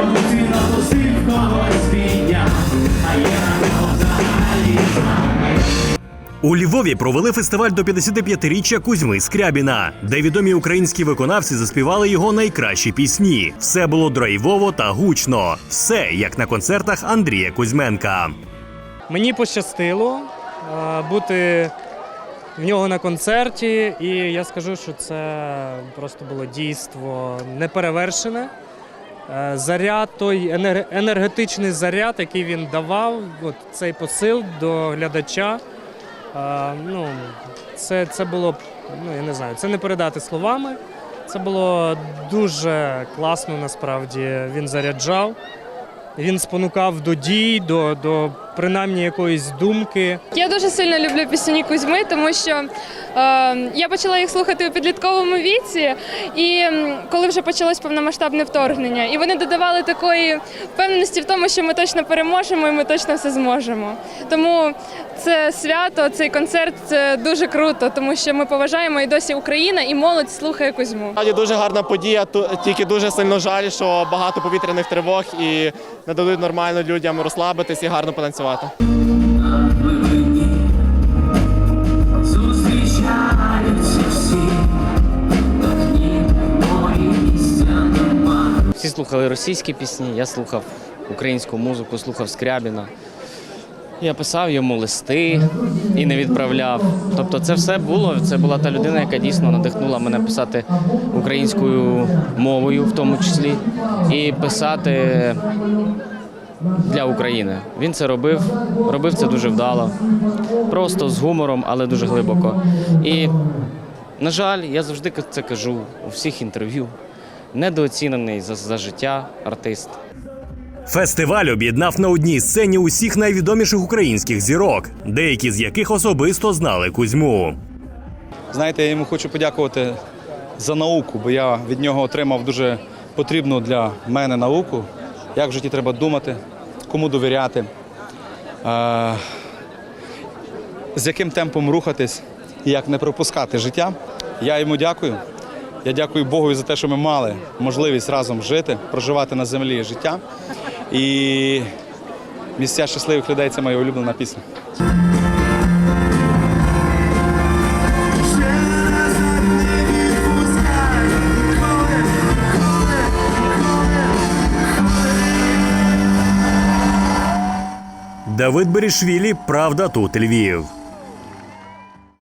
Комусь він опустив, а я взагалі з нами. У Львові провели фестиваль до 55-річчя Кузьми Скрябіна, де відомі українські виконавці заспівали його найкращі пісні. Все було драйвово та гучно. Все як на концертах Андрія Кузьменка. Мені пощастило е, бути в нього на концерті, і я скажу, що це просто було дійство неперевершене. Е, Заряд, той енергетичний заряд, який він давав, от цей посил до глядача. е, Ну, це, це було, ну я не знаю, це не передати словами. Це було дуже класно насправді. Він заряджав, він спонукав до дій, до, до принаймні якоїсь думки. Я дуже сильно люблю пісні Кузьми, тому що е, я почала їх слухати у підлітковому віці, і коли вже почалось повномасштабне вторгнення, і вони додавали такої впевненості в тому, що ми точно переможемо і ми точно все зможемо. Тому це свято, цей концерт це дуже круто, тому що ми поважаємо і досі Україна, і молодь слухає Кузьму. Справді дуже гарна подія. Тільки дуже сильно жаль, що багато повітряних тривог і не дадуть нормально людям розслабитись і гарно потанцювати. Нема. Всі слухали російські пісні, я слухав українську музику, слухав Скрябіна. Я писав йому листи і не відправляв. Тобто це все було. Це була та людина, яка дійсно надихнула мене писати українською мовою, в тому числі, і писати для України. Він це робив, робив це дуже вдало, просто з гумором, але дуже глибоко. І, на жаль, я завжди це кажу у всіх інтерв'ю. Недооцінений за, за життя артист. Фестиваль об'єднав на одній сцені усіх найвідоміших українських зірок, деякі з яких особисто знали Кузьму. Знаєте, я йому хочу подякувати за науку, бо я від нього отримав дуже потрібну для мене науку, як в житті треба думати, кому довіряти, е, з яким темпом рухатись і як не пропускати життя. Я йому дякую. Я дякую Богу за те, що ми мали можливість разом жити, проживати на землі життя. І місця щасливих людей це моя улюблена пісня. Давид Берішвілі, Правда тут Львів.